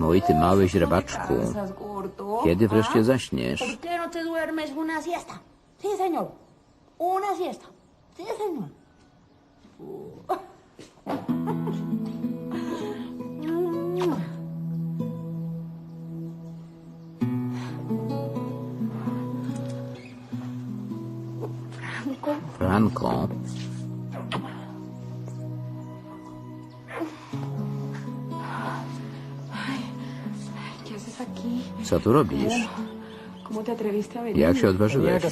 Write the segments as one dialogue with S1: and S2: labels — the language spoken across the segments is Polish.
S1: Mój ty mały źrebaczku. Kiedy wreszcie zaśniesz?
S2: ¿Por qué
S1: co tu robisz? Jak się odważyłeś?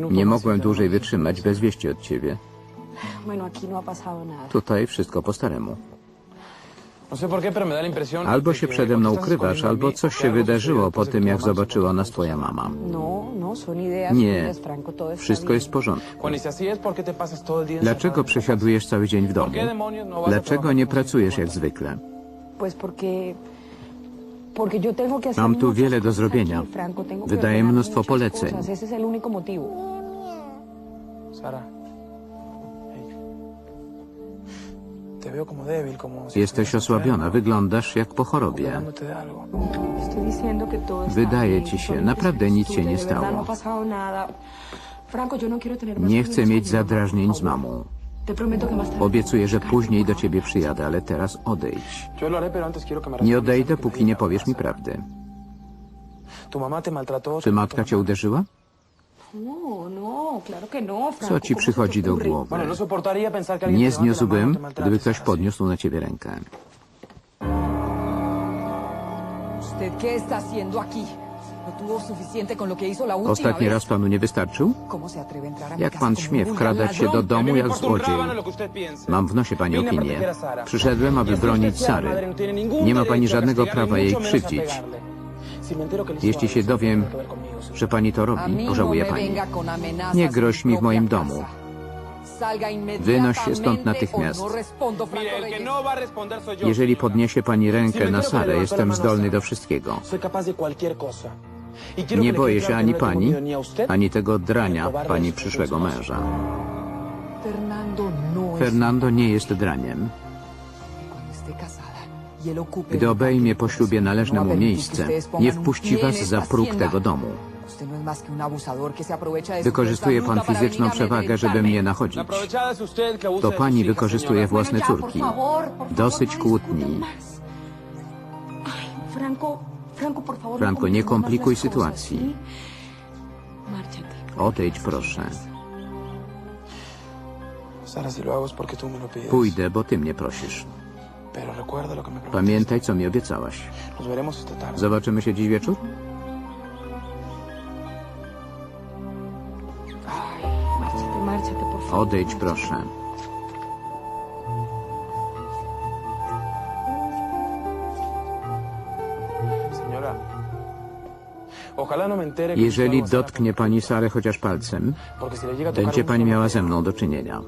S3: no.
S1: Nie
S3: más
S1: mogłem dłużej wytrzymać bez wieści od ciebie.
S2: No.
S1: Tutaj wszystko po staremu.
S3: No
S1: Albo się przede mną ukrywasz, albo coś się wydarzyło po tym, jak zobaczyła nas twoja mama.
S2: No, no,
S1: Nie. Wszystko jest w porządku.
S3: Y si así es, ¿por qué te pasas todo el día
S1: Dlaczego przesiadujesz cały dzień w domu?
S3: ¿Por qué demonios no
S1: Dlaczego nie pracujesz jak zwykle? Mam tu wiele do zrobienia. Wydaję mnóstwo poleceń. Jesteś osłabiona, wyglądasz jak po chorobie. Wydaje ci się, naprawdę nic się nie
S2: verdad,
S1: stało.
S2: No no
S1: Nie chcę mieć zadrażnień z mamą. Obiecuję, że później do ciebie przyjadę, ale teraz odejdź. Nie odejdę, póki nie powiesz mi prawdy. Czy matka cię uderzyła?
S2: No, no, no.
S1: Co ci
S2: ¿cómo se
S1: przychodzi do głowy? Nie zniósłbym, gdyby ktoś podniósł na ciebie rękę.
S4: ¿Usted qué está haciendo aquí? ¿No tuvo suficiente con lo que hizo la última
S1: Ostatni raz panu nie wystarczył?
S4: ¿Cómo se atreve a entrar a mi
S1: Jak pan śmie wkradać się do domu jak złodziej? Mam w nosie pani opinię. Przyszedłem, aby bronić Sary.
S3: no
S1: Nie ma pani żadnego prawa jej krzywdzić. Jeśli się dowiem, że pani to robi,
S4: no
S1: pożałuje
S4: me
S1: pani. Nie groź mi w moim domu. Wynoś się stąd natychmiast.
S4: no.
S1: Jeżeli podniesie pani rękę na Sarę, jestem zdolny do wszystkiego. Nie boję się ani
S3: no
S1: pani, ani tego drania, pani przyszłego męża.
S4: Fernando no
S1: Fernando nie jest draniem. Gdy obejmie po ślubie należne
S4: no
S1: mu
S4: que
S1: miejsce, nie wpuści was za próg tego domu.
S4: No
S1: Wykorzystuje pan fizyczną przewagę, żeby mnie nachodzić. To pani wykorzystuje własne córki. Dosyć
S2: no
S1: kłótni.
S2: Franco, Franco,
S1: nie komplikuj sytuacji. Odejdź proszę. Pójdę, bo ty mnie prosisz. Pamiętaj, co mi obiecałaś. Zobaczymy się dziś wieczór? Odejdź proszę. Jeżeli dotknie pani Sarę chociaż palcem, będzie pani miała ze mną do czynienia.